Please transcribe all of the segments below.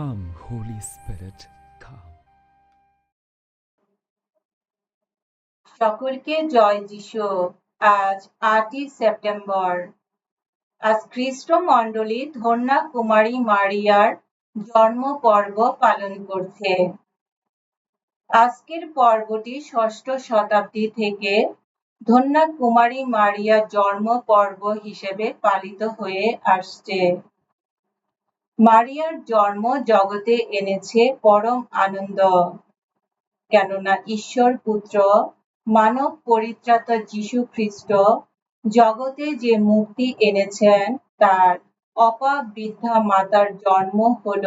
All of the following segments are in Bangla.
Holy Spirit, come. সকলকে জয় যিশু। আজ আটই সেপ্টেম্বর। আজ খ্রিস্ট মণ্ডলী ধন্যা কুমারী মারিয়ার জন্ম পর্ব পালন করছে। আজকের পর্বটি ষষ্ঠ শতাব্দী থেকে ধন্যা কুমারী মারিয়ার জন্ম পর্ব হিসেবে পালিত হয়ে আসছে। মারিয়ার জন্ম জগতে এনেছে পরম আনন্দ। কেননা ঈশ্বর পুত্র, মানব পরিত্রাতা যীশু খ্রিস্ট, জগতে যে মুক্তি এনেছেন, তার অপাবৃদ্ধা মাতার জন্ম হল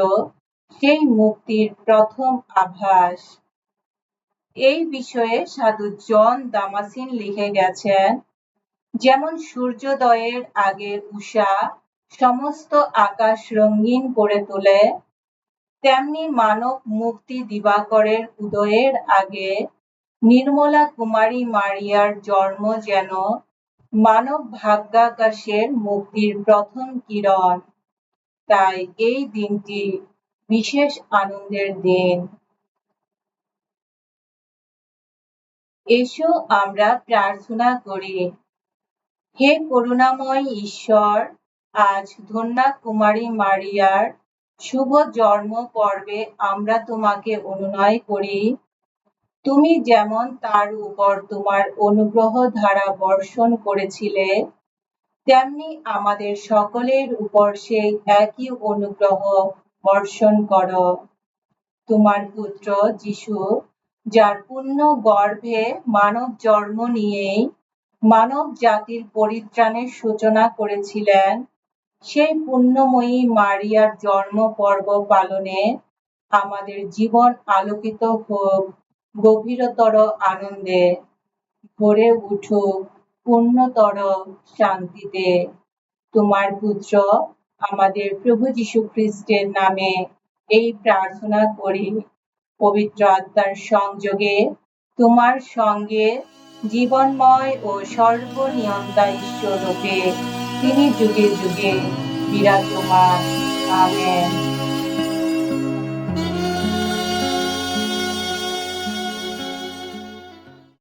সেই মুক্তির প্রথম আভাস। এই বিষয়ে সাধু জন দামাসিন লিখে গেছেন, যেমন সূর্যোদয়ের আগে উষা সমস্ত আকাশ রঙিন করে তোলে। তেমনি মানব মুক্তি দিবাকরের উদয়ের আগে নির্মলা কুমারী মারিয়ার জন্ম যেন মানব ভাগ্যাকাশের মুক্তির প্রথম কিরণ। তাই এই দিনটি বিশেষ আনন্দের দিন। এসো আমরা প্রার্থনা করি, হে করুণাময় ঈশ্বর আজ ধন্যা কুমারী মারিয়ার শুভ জন্ম পর্বে আমরা তোমাকে অনুনয় করি। তুমি যেমন তার উপর তোমার অনুগ্রহ ধারা বর্ষণ করেছিলে, তেমনি আমাদের সকলের উপর সেই একই অনুগ্রহ বর্ষণ করো। তোমার পুত্র যিশু, যার পূর্ণ গর্ভে মানব জন্ম নিয়েই মানব জাতির পরিত্রাণের সূচনা করেছিলেন সেই পুণ্যময়ী মারিয়ার জন্ম পর্ব পালনে আমাদের জীবন আলোকিত হোক, গভীরতর আনন্দে ভরে উঠুক, পূর্ণতর শান্তিতে। তোমার পুত্র আমাদের প্রভু যীশু খ্রিস্টের নামে এই প্রার্থনা করি। পবিত্র আত্মার সংযোগে তোমার সঙ্গে জীবনময় ও সর্বনিয়ন্তা ঈশ্বর রূপে তিনি যুগে যুগে বিরাজমান। আমেন।